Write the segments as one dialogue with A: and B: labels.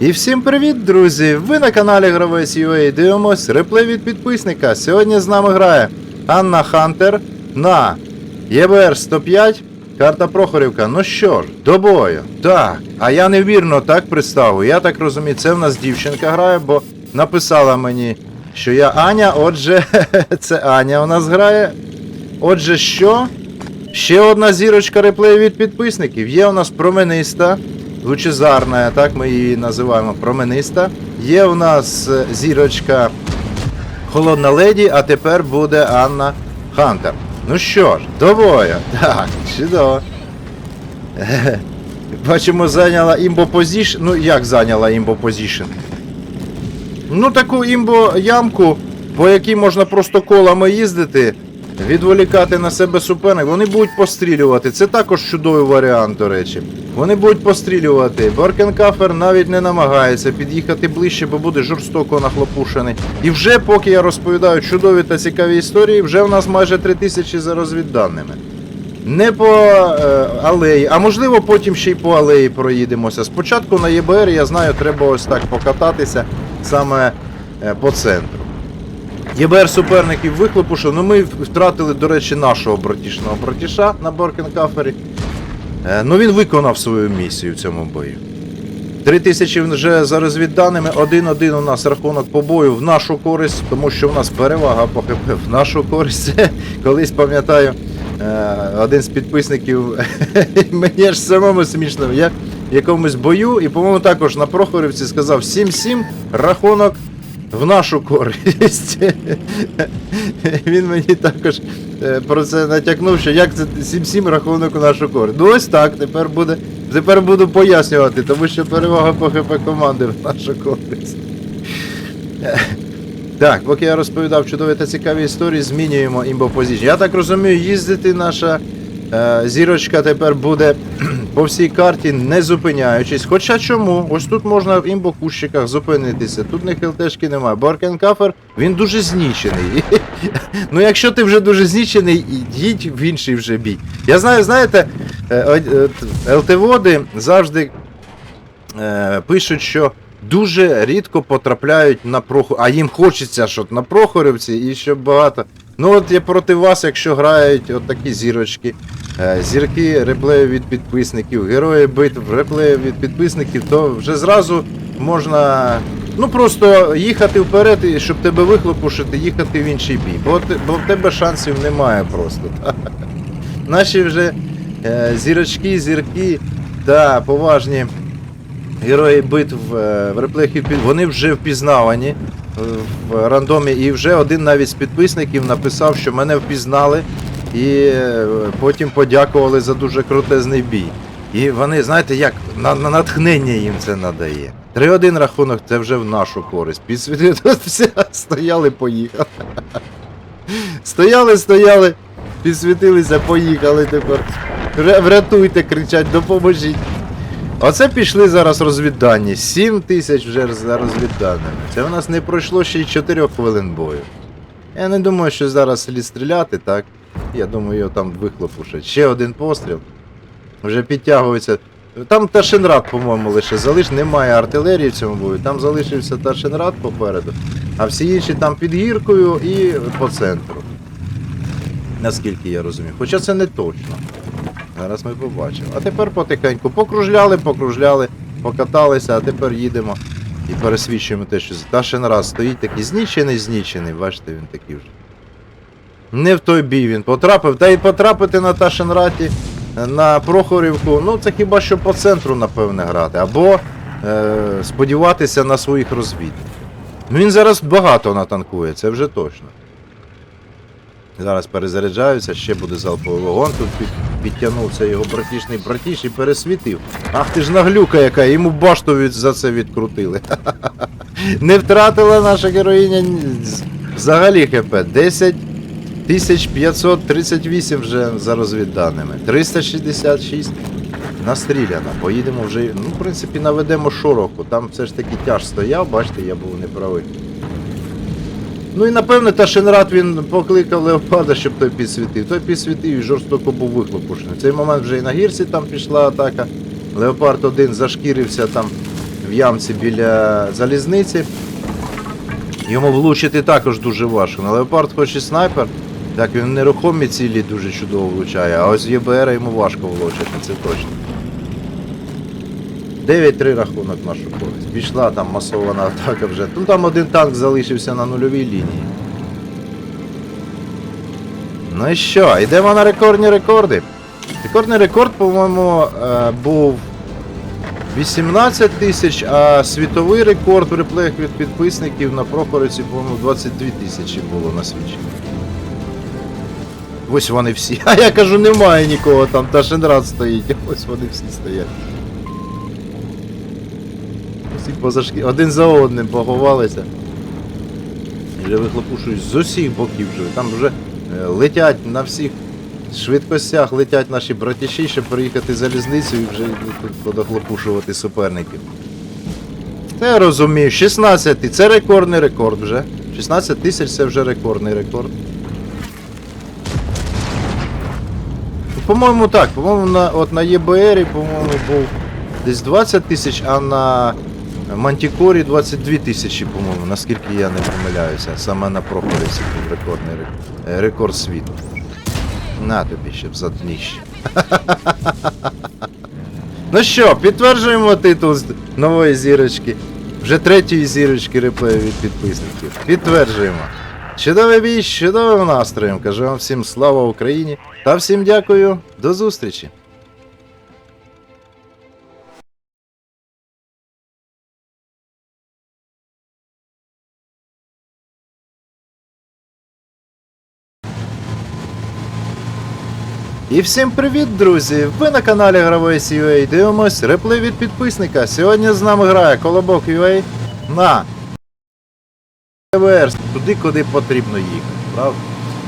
A: І всім привіт, друзі! Ви на каналі Гравець дивимось реплей від підписника. Сьогодні з нами грає Анна Хантер на ЄБР 105, карта Прохорівка. Ну що ж, до бою. Так, а я невірно так представив. Я так розумію, це в нас дівчинка грає, бо написала мені, що я Аня, отже, це Аня у нас грає. Отже, що? Ще одна зірочка реплею від підписників. Є у нас промениста, лучезарна, так ми її називаємо промениста. Є у нас е, зірочка Холодна леді, а тепер буде Анна Хантер. Ну що ж, до бою. Так, чудово. Бачимо, зайняла імбо позішн. Ну як зайняла імбо позішн? Ну, таку імбо ямку, по якій можна просто колами їздити, відволікати на себе суперник. Вони будуть пострілювати. Це також чудовий варіант, до речі. Вони будуть пострілювати. Боркенкафер навіть не намагається під'їхати ближче, бо буде жорстоко нахлопушений. І вже, поки я розповідаю чудові та цікаві історії, вже в нас майже 3000 за розвідданими. Не по е, алеї, а можливо потім ще й по алеї проїдемося. Спочатку на ЄБР, я знаю, треба ось так покататися саме е, по центру. ЄБР суперників вихлопушив, ну ми втратили, до речі, нашого братішного братіша на Боркенкафері. Е, ну він виконав свою місію в цьому бою. 3000 вже за розвідданими, 1-1 у нас рахунок по бою в нашу користь, тому що в нас перевага по ХП в нашу користь. Колись пам'ятаю, е, один з підписників, мені аж самому смішно, я в якомусь бою, і, по-моєму, також на Прохорівці сказав 7-7 рахунок в нашу користь. Він мені також е, про це натякнув, що як це 7-7 рахунок у нашу користь. Ну ось так, тепер буде. Тепер буду пояснювати, тому що перевага по ХП команди в нашу користь. Так, поки я розповідав чудові та цікаві історії, змінюємо імбопозицію. Я так розумію, їздити наша зірочка тепер буде по всій карті, не зупиняючись. Хоча чому? Ось тут можна в імбокущиках зупинитися. Тут не хилтешки немає. Баркенкафер, він дуже знічений. ну якщо ти вже дуже знічений, їдь в інший вже бій. Я знаю, знаєте, е, е, ЛТВоди завжди е, пишуть, що дуже рідко потрапляють на Прохор... А їм хочеться, щоб на Прохорівці і щоб багато. Ну от я проти вас, якщо грають от такі зірочки, е, зірки реплею від підписників, герої битв реплею від підписників, то вже зразу можна ну просто їхати вперед, і щоб тебе вихлопушити, їхати в інший бій. Бо, бо в тебе шансів немає просто. Наші вже е, зірочки, зірки та поважні герої битв е, в реплеях вони вже впізнавані е, в рандомі, і вже один навіть з підписників написав, що мене впізнали і е, потім подякували за дуже крутезний бій. І вони, знаєте, як на, на натхнення їм це надає. 3-1 рахунок це вже в нашу користь. Підсвіти тут все стояли, поїхали. Стояли, стояли, підсвітилися, поїхали тепер. Врятуйте, кричать, допоможіть. Оце пішли зараз розвіддані. 7 тисяч вже за розвідданими. Це в нас не пройшло ще й 4 хвилин бою. Я не думаю, що зараз слід стріляти, так? Я думаю, його там вихлопушать. Ще один постріл. Вже підтягується. Там Ташенрад, по-моєму, лише залиш, немає артилерії в цьому бою. Там залишився Ташенрад попереду, а всі інші там під гіркою і по центру. Наскільки я розумію. Хоча це не точно. Зараз ми побачимо. А тепер потихеньку покружляли, покружляли, покаталися, а тепер їдемо і пересвідчуємо те, що Ташенрад стоїть такий знічений, знічений. Бачите, він такий вже. Не в той бій він потрапив. Та й потрапити на Ташенраті на Прохорівку, ну це хіба що по центру, напевне, грати. Або е, сподіватися на своїх розвідників. Він зараз багато натанкує, це вже точно. Зараз перезаряджаються, ще буде залповий вогон. Тут під, підтягнувся його братішний братіш і пересвітив. Ах ти ж наглюка яка, йому башту від, за це відкрутили. Не втратила наша героїня взагалі ХП. 10 1538 вже за розвідданими. 366 настріляно. Поїдемо вже, ну, в принципі, наведемо шороху. Там все ж таки тяж стояв, бачите, я був неправий. Ну і напевне Ташенрад він покликав Леопарда, щоб той підсвітив. Той підсвітив і жорстоко був вихлопушений. В цей момент вже і на гірці там пішла атака. Леопард один зашкірився там в ямці біля залізниці. Йому влучити також дуже важко. На леопард хоч і снайпер, так він нерухомі цілі дуже чудово влучає, а ось ЄБР йому важко влучити, це точно. 9-3 рахунок нашу користь. Пішла там масована атака вже. Ну там один танк залишився на нульовій лінії. Ну і що, йдемо на рекордні рекорди. Рекордний рекорд, по-моєму, е, був 18 тисяч, а світовий рекорд в реплеях від підписників на Прохориці, по-моєму, 22 тисячі було на свічі. Ось вони всі. А я кажу, немає нікого там, та Шенрад стоїть. Ось вони всі стоять. Всі позашки. Один за одним поховалися. Вже вихлопушують з усіх боків вже. Там вже е, летять на всіх швидкостях летять наші братіші, щоб приїхати залізницю і вже подохлопушувати суперників. Та я розумію, 16 це рекордний рекорд вже. 16 тисяч це вже рекордний рекорд. По-моєму, так, по-моєму, на, от на ЄБРі, по-моєму, був десь 20 тисяч, а на Мантікорі 22 тисячі, по-моєму, наскільки я не помиляюся. Саме на Прохорівці був рекордний рек- е, рекорд світу. На тобі ще в задніще. ну що, підтверджуємо титул нової зірочки. Вже третьої зірочки реплею від підписників. Підтверджуємо. Чудовий бій, чудовим настроєм. Кажу вам всім слава Україні та всім дякую. До зустрічі. І всім привіт, друзі! Ви на каналі Гравець UA дивимось реплей від підписника. Сьогодні з нами грає Колобок UA на ЕВР, туди, куди потрібно їхати, правда?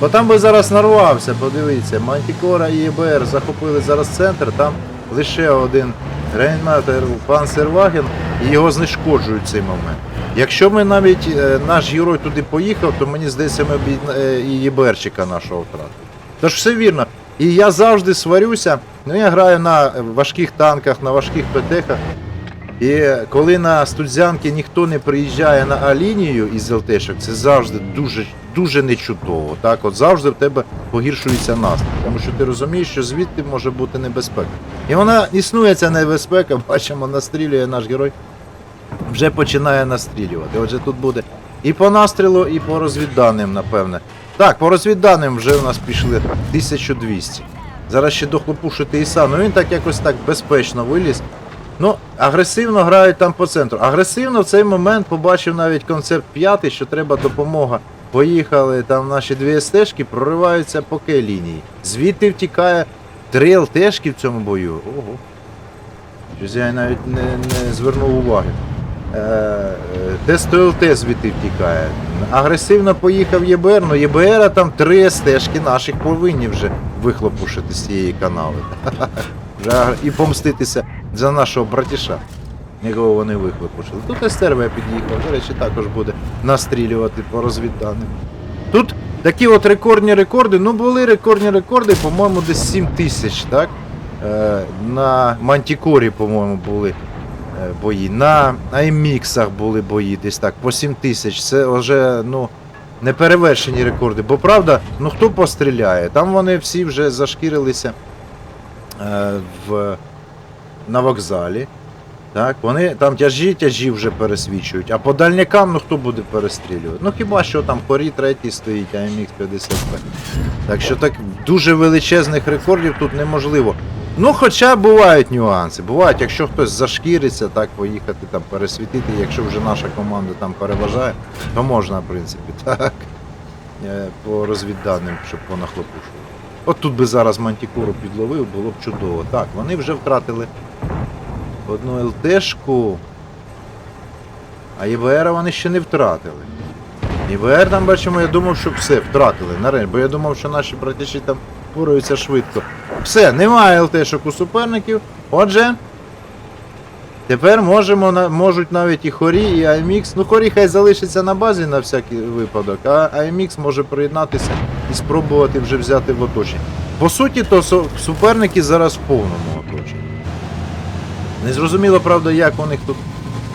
A: Бо там би зараз нарвався, подивіться, Мантікора і ЄБР захопили зараз центр, там лише один Рейнматер Панцерваген і його знешкоджують цей момент. Якщо ми навіть е, наш герой туди поїхав, то мені здається, ми б е, і ЄБРчика нашого втратили. Тож все вірно. І я завжди сварюся. Ну я граю на важких танках, на важких ПТХах. І коли на студзянки ніхто не приїжджає на А-лінію із ЛТшок, це завжди дуже дуже нечудово. Так, от завжди в тебе погіршується настрій. Тому що ти розумієш, що звідти може бути небезпека. І вона існує ця небезпека, бачимо, настрілює наш герой. Вже починає настрілювати. Отже, тут буде і по настрілу, і по розвідданим, напевне. Так, по розвідданим вже у нас пішли 1200. Зараз ще дохлопушити Іса. Ну він так якось так безпечно виліз. Ну, агресивно грають там по центру. Агресивно в цей момент побачив навіть концепт п'ятий, що треба допомога. Поїхали там наші дві СТшки, прориваються по К-лінії. Звідти втікає три ЛТшки в цьому бою. Ого. Щось я навіть не, не звернув уваги. Е, е, Тест ЛТ звідти втікає. Агресивно поїхав ЄБР, ну ЄБР там три стежки наших повинні вже вихлопушити з цієї канали. І помститися за нашого братіша, якого вони вихлопушили. Тут СТРВ під'їхав, до речі, також буде настрілювати по розвідданим. Тут такі от рекордні рекорди, ну були рекордні рекорди, по-моєму, десь 7 тисяч, так? Е, на Мантікорі, по-моєму, були бої. На айміксах були бої десь так, по 7 тисяч. Це вже, ну, неперевершені рекорди. Бо правда, ну хто постріляє? Там вони всі вже зашкірилися е, в, на вокзалі. Так, вони там тяжі, тяжі вже пересвічують, а по дальнякам ну хто буде перестрілювати? Ну хіба що там хорі третій стоїть, а MX 50 Так що так дуже величезних рекордів тут неможливо. Ну, хоча бувають нюанси. Бувають, якщо хтось зашкіриться, так поїхати там пересвітити, якщо вже наша команда там переважає, то можна, в принципі, так. Е, По розвідданим, щоб понахлопушувати. От тут би зараз мантікуру підловив, було б чудово. Так, вони вже втратили одну ЛТшку. А ЄБР вони ще не втратили. ЄБР там бачимо, я думав, що все, втратили. Бо я думав, що наші братіші там впораються швидко. Все, немає ЛТшок у суперників. Отже. Тепер можемо, можуть навіть і Хорі, і IMX. Ну, Хорі хай залишиться на базі на всякий випадок, а IMX може приєднатися і спробувати вже взяти в оточення. По суті, то суперники зараз в повному оточенні. Незрозуміло, правда, як у них тут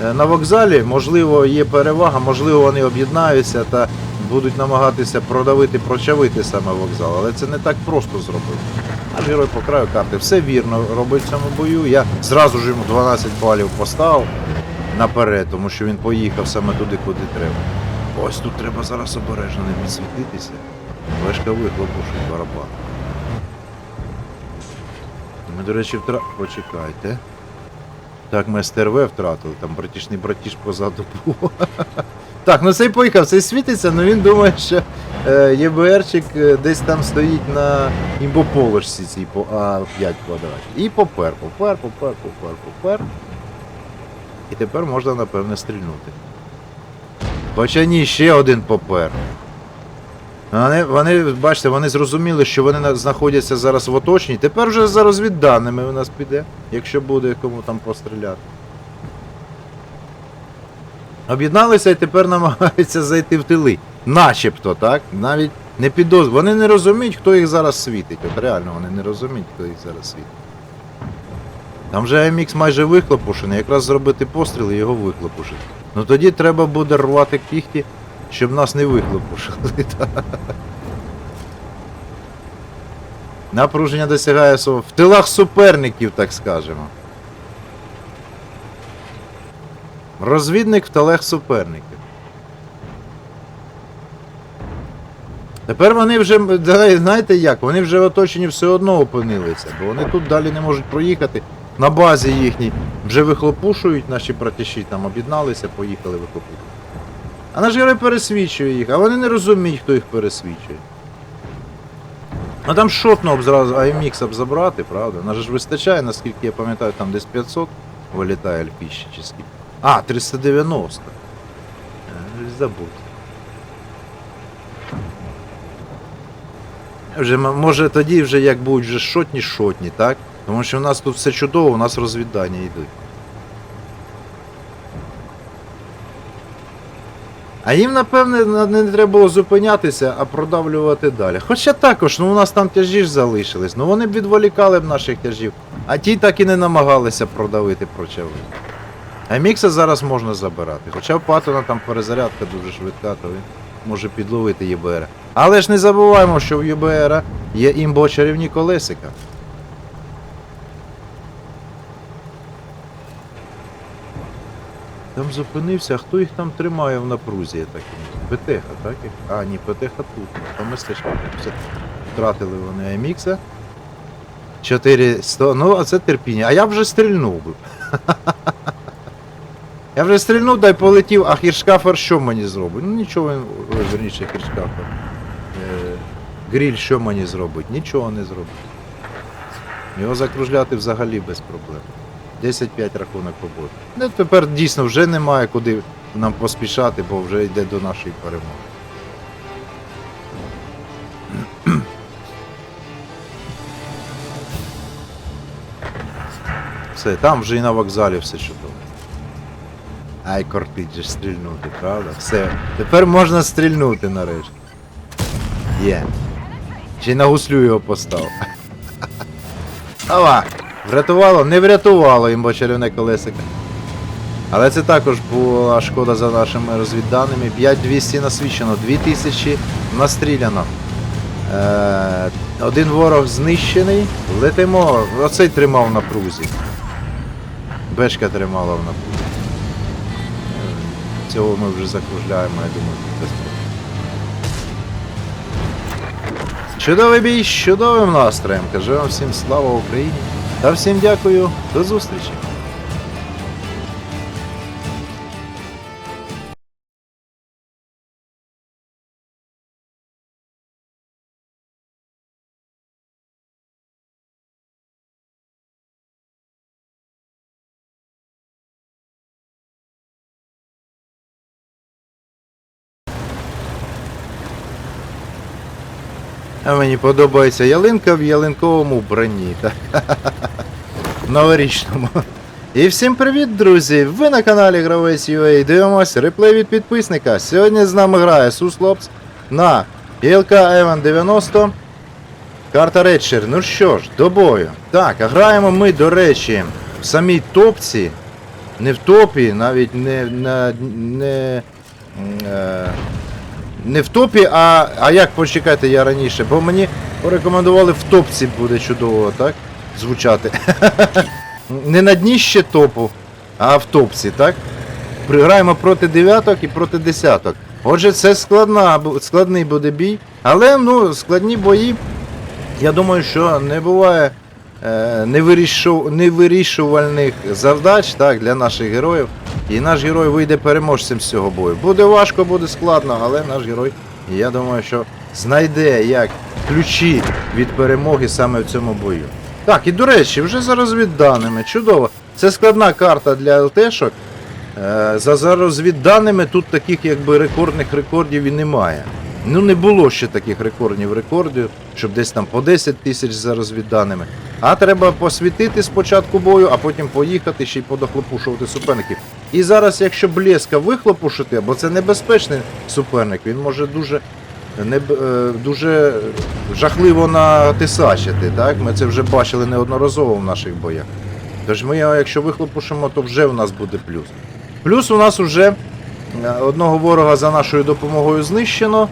A: е, на вокзалі, можливо, є перевага, можливо, вони об'єднаються та будуть намагатися продавити, прочавити саме вокзал. Але це не так просто зробити. Наш герой по краю карти все вірно робить в цьому бою. Я зразу ж йому 12 балів поставив наперед, тому що він поїхав саме туди, куди треба. Ось тут треба зараз обережно не підсвітитися. Лешка вихлопушить барабан. Ми, до речі, втра... Почекайте. Так, ми СТРВ втратили, там братішний братіш позаду був. Так, ну цей поїхав, цей світиться, але він думає, що е, ЄБРчик е, десь там стоїть на імбополошці цій по А5 квадраті. І попер, попер, попер, попер, попер. І тепер можна, напевне, стрільнути. Хоча ні, ще один попер. Вони, вони, бачите, вони зрозуміли, що вони знаходяться зараз в оточенні. Тепер вже за розвідданими у нас піде, якщо буде кому там постріляти. Об'єдналися і тепер намагаються зайти в тили. Начебто, так? Навіть не підоз... Вони не розуміють, хто їх зараз світить. От реально вони не розуміють, хто їх зараз світить. Там вже АМХ майже вихлопушений, якраз зробити постріл і його вихлопушити. Ну тоді треба буде рвати кіхті, щоб нас не вихлопушили. Напруження досягає. В тилах суперників, так скажемо. Розвідник в тилах суперників. Тепер вони вже, знаєте як, вони вже в оточенні все одно опинилися, бо вони тут далі не можуть проїхати. На базі їхній вже вихлопушують, наші братіші там об'єдналися, поїхали вихлопушувати. А наш герой пересвічує їх, а вони не розуміють, хто їх пересвічує. Ну там шотно б зразу AMX б забрати, правда? Нас ж вистачає, наскільки я пам'ятаю, там десь 500 вилітає альфіщі чи скільки. А, 390. Е, Забудь. Вже, може тоді вже як будуть вже шотні шотні, так? Тому що у нас тут все чудово, у нас розвідання йдуть. А їм, напевне, не треба було зупинятися, а продавлювати далі. Хоча також, ну у нас там тяжі ж залишились, ну вони б відволікали б наших тяжів, а ті так і не намагалися продавити прочавити. А Мікса зараз можна забирати. Хоча в там перезарядка дуже швидка, то він може підловити ЄБР. Але ж не забуваємо, що в ЄБР є імбо чарівні колесика. Там зупинився, хто їх там тримає в напрузі, я так. ПТХ, так? А, ні, ПТХ тут. Все. Втратили вони АМХ. 400. Ну, а це терпіння. А я вже стрільнув би. Я вже стрільнув, дай полетів, а хіршкафер що мені зробить? Ну нічого він. Верніше хіршкафер. Е, гріль що мені зробить? Нічого не зробить. Його закружляти взагалі без проблем. 10-5 рахунок побуде. Ну тепер дійсно вже немає куди нам поспішати, бо вже йде до нашої перемоги. Все, там вже і на вокзалі все чудово. Ай, кортить стрільнути, правда? Все. Тепер можна стрільнути нарешті. Є. Чи на гуслю його постав. Ава! Врятувало, не врятувало їм чарівне колесико. Але це також була шкода за нашими розвідданими. 5200 насвічено, 2000 настріляно. Е, один ворог знищений. Летимо. Оцей тримав на прузі. Бешка тримала в напрузі. Цього ми вже закружляємо, я думаю, без. Чудовий бій з чудовим настроєм. Кажу вам всім слава Україні. Та всім дякую. До зустрічі. Мені подобається ялинка в ялинковому вбранні. Новорічному. І всім привіт, друзі! Ви на каналі Гравець UA. Дивимось реплей від підписника. Сьогодні з нами грає Суслопс на ІЛК Еван 90. Карта Редшер. Ну що ж, до бою. Так, а граємо ми, до речі, в самій топці. не в топі, навіть не, на, не, е, не в топі, а, а як почекайте я раніше, бо мені порекомендували в топці буде чудово, так? Звучати. не на дні ще топу, а в топці, так? Приграємо проти дев'яток і проти десяток. Отже, це складна, складний буде бій, але ну, складні бої, я думаю, що не буває е, невирішу- невирішувальних завдач так, для наших героїв. І наш герой вийде переможцем з цього бою. Буде важко, буде складно, але наш герой, я думаю, що знайде як ключі від перемоги саме в цьому бою. Так, і до речі, вже за розвідданими, чудово. Це складна карта для ЛТшок. Е, За, за розвідданими тут таких якби рекордних рекордів і немає. Ну не було ще таких рекордів рекордів, щоб десь там по 10 тисяч за розвідданими. А треба посвітити спочатку бою, а потім поїхати ще й подохлопушувати суперників. І зараз, якщо блеска вихлопушити, бо це небезпечний суперник, він може дуже, не, дуже жахливо натисачити. Так? Ми це вже бачили неодноразово в наших боях. Тож ми його, якщо вихлопушимо, то вже в нас буде плюс. Плюс у нас вже е, одного ворога за нашою допомогою знищено.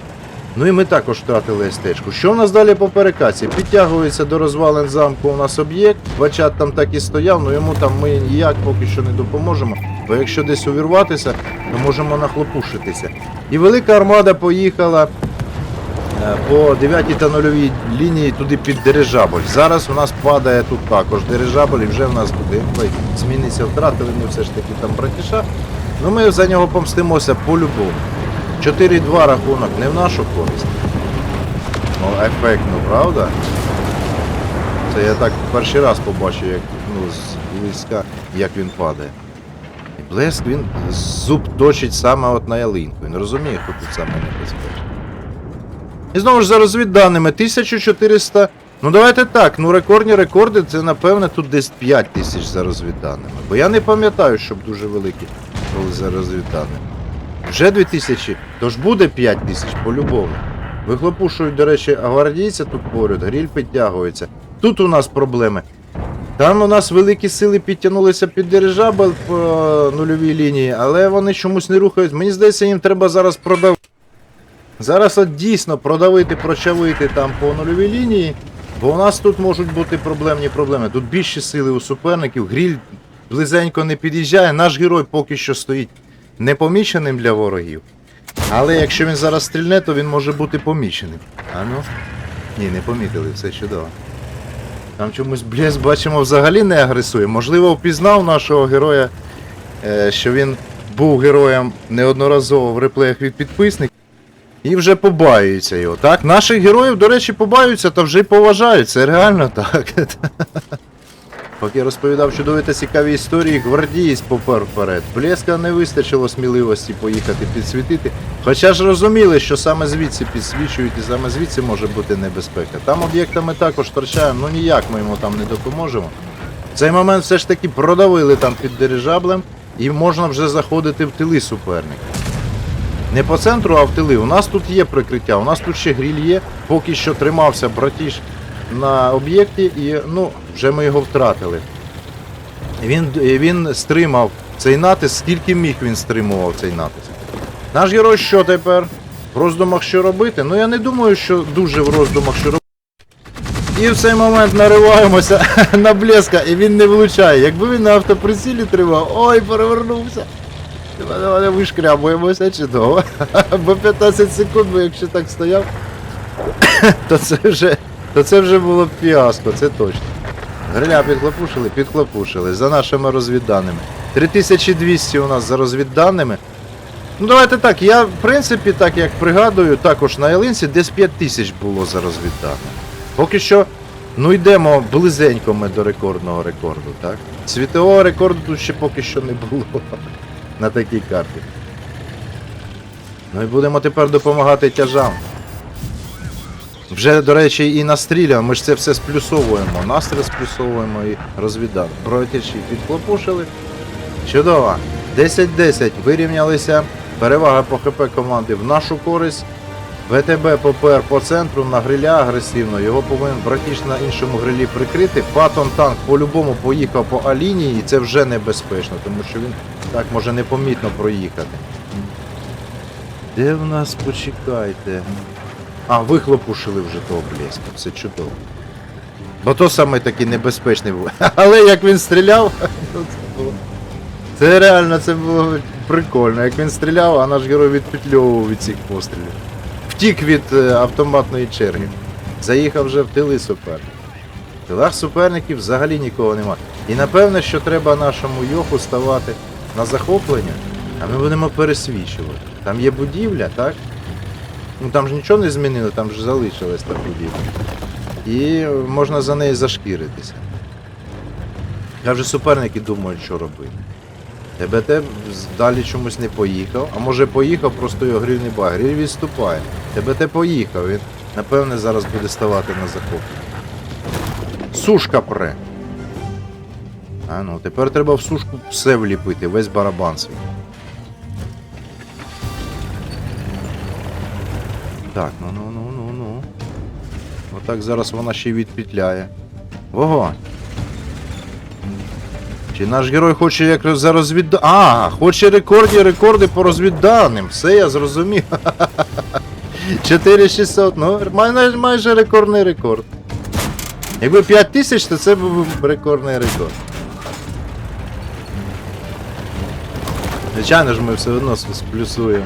A: Ну і ми також втратили естечку. Що в нас далі по перекаці? Підтягується до розвалин замку у нас об'єкт. Бачат там так і стояв, але йому там ми ніяк поки що не допоможемо. Бо якщо десь увірватися, то можемо нахлопушитися. І велика армада поїхала е, по 9 та 0 лінії туди під дирижабль. Зараз у нас падає тут також дирижабль і вже в нас буде зміниться, втратили ми все ж таки там братіша. Ну ми за нього помстимося по-любому. 4-2 рахунок не в нашу користь. Ну, ефектно, правда? Це я так перший раз побачив, як ну, з близька, як він падає. І блеск він зуб точить саме от на ялинку. Він розуміє, хто тут саме небезпечний. І знову ж за розвідданими 1400. Ну давайте так, ну рекордні рекорди, це напевне тут десь 5 тисяч за розвідданими. Бо я не пам'ятаю, щоб дуже великі були за розвідданими. Вже 2000, тож буде 5 тисяч по-любому. Вихлопушують, до речі, гвардійця тут поряд, гріль підтягується. Тут у нас проблеми. Там у нас великі сили підтягнулися під дирижабель по нульовій лінії, але вони чомусь не рухають. Мені здається, їм треба зараз продавити. Зараз от дійсно продавити, прочавити там по нульовій лінії, бо у нас тут можуть бути проблемні проблеми. Тут більші сили у суперників, гріль близенько не під'їжджає, наш герой поки що стоїть непоміченим для ворогів. Але якщо він зараз стрільне, то він може бути поміченим. А ну? Ні, не помітили, все чудово. Там чомусь Блєс, бачимо, взагалі не агресує. Можливо, впізнав нашого героя, е, що він був героєм неодноразово в реплеях від підписників. І вже побаюються його, так? Наших героїв, до речі, побаюються та вже й поважають. Реально так. Поки розповідав чудові та цікаві історії, гвардієць попер вперед. Блеска не вистачило сміливості поїхати підсвітити. Хоча ж розуміли, що саме звідси підсвічують і саме звідси може бути небезпека. Там об'єктами також торчаємо, ну ніяк ми йому там не допоможемо. В цей момент все ж таки продавили там під дирижаблем і можна вже заходити в тили суперника. Не по центру, а в тили. У нас тут є прикриття, у нас тут ще гріль є, поки що тримався братіш на об'єкті і ну, вже ми його втратили. Він, він стримав цей натиск, скільки міг він стримував цей натиск. Наш герой що тепер? В роздумах що робити? Ну я не думаю, що дуже в роздумах що робити. І в цей момент нариваємося на блеска, і він не влучає. Якби він на автоприцілі тримав, ой, перевернувся. Давай, давай, вишкрябуємося чудово. Бо 15 секунд, бо якщо так стояв, то це вже, то це вже було б фіаско, це точно. Гриля підхлопушили, підхлопушили за нашими розвідданими. 3200 у нас за розвідданими. Ну давайте так, я в принципі, так як пригадую, також на ялинці десь 5000 було за розвідданими. Поки що, ну йдемо близенько ми до рекордного рекорду, так? Світового рекорду тут ще поки що не було на такій карті. Ну і будемо тепер допомагати тяжам. Вже, до речі, і настріляно, ми ж це все сплюсовуємо. Настріл сплюсовуємо і розвідали. Протячі підхлопушили. Чудово. 10-10 вирівнялися. Перевага по ХП команди в нашу користь. ВТБ попер по центру на гриля агресивно, його повинен братіш на іншому грилі прикрити. Патон танк по-любому поїхав по А-лінії, і це вже небезпечно, тому що він так може непомітно проїхати. Де в нас почекайте? А, вихлопушили вже того блеска, це чудово. Бо то саме такий небезпечний був. Але як він стріляв, це реально це було прикольно. Як він стріляв, а наш герой відпетльовував від цих пострілів. Втік від е, автоматної черги. Заїхав вже в тили суперника. В тилах суперників взагалі нікого немає. І напевне, що треба нашому йоху ставати на захоплення, а ми будемо пересвічувати. Там є будівля, так? Ну там ж нічого не змінили, там ж залишилась та будівля. І можна за неї зашкіритися. Я вже суперники думають, що робити. ТБТ далі чомусь не поїхав, а може поїхав, просто його гриль не бає. Гриль відступає. ТБТ поїхав, він напевне зараз буде ставати на захоплення. Сушка пре. А ну, тепер треба в сушку все вліпити, весь барабан свій. Так, ну ну ну ну ну. Отак зараз вона ще й відпетляє. Вогонь. Чи наш герой хоче як за розвідда... А, хоче рекордні рекорди по розвідданим. Все я зрозумів. 4600, ну майже, майже рекордний рекорд. Якби 5000, то це був рекордний рекорд. Звичайно ж, ми все одно сплюсуємо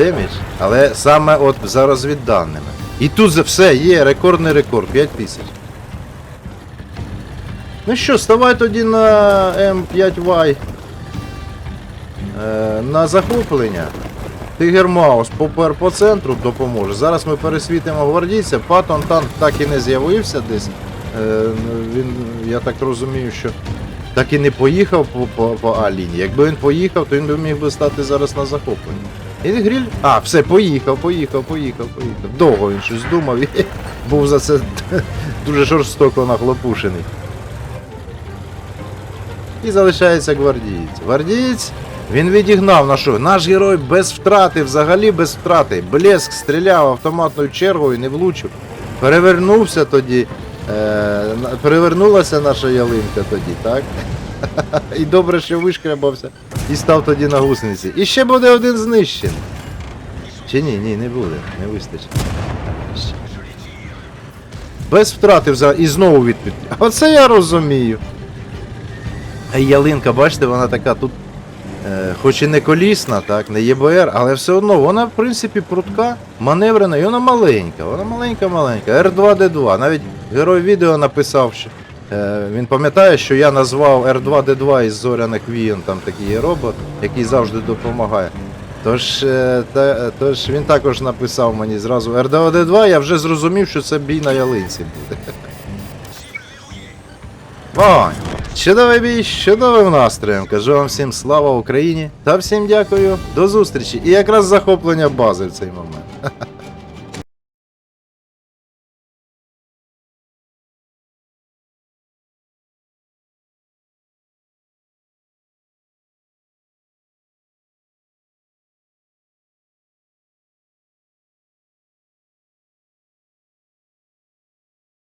A: демідж, але саме от за розвідданими. І тут все є рекордний рекорд 5000. Ну що, ставай тоді на М5Y е, на захоплення. Тигер Маус попер по центру допоможе. Зараз ми пересвітимо гвардійця. Патон танк так і не з'явився десь. Е, він, я так розумію, що так і не поїхав по, по, по А-лінії. Якби він поїхав, то він би міг би стати зараз на захопленні. І. А, все, поїхав, поїхав, поїхав, поїхав. Довго він щось думав і був за це дуже жорстоко нахлопушений. І залишається гвардієць. Гвардієць, він відігнав нашу. Наш герой без втрати, взагалі без втрати. Блеск стріляв автоматною чергою, не влучив. Перевернувся тоді. Е, перевернулася наша ялинка тоді, так? І добре, що вишкрябався і став тоді на гусениці. І ще буде один знищений. Чи ні, ні, не буде, не вистачить. Без втрати взагалі. І знову відпід. Оце я розумію. А ялинка, бачите, вона така тут, е, хоч і не колісна, так, не ЄБР, але все одно вона, в принципі, прутка, маневрена, і вона маленька, вона маленька-маленька. R2D2. Навіть герой відео написав, що він пам'ятає, що я назвав R2D2 із зоряних вієн, там такий робот, який завжди допомагає. Тож, е, та, тож він також написав мені зразу R2D2, я вже зрозумів, що це бій на ялинці буде. Вогонь! Чудовий бій, чудовим настроєм. Кажу вам всім слава Україні та всім дякую, до зустрічі. І якраз захоплення бази в цей момент.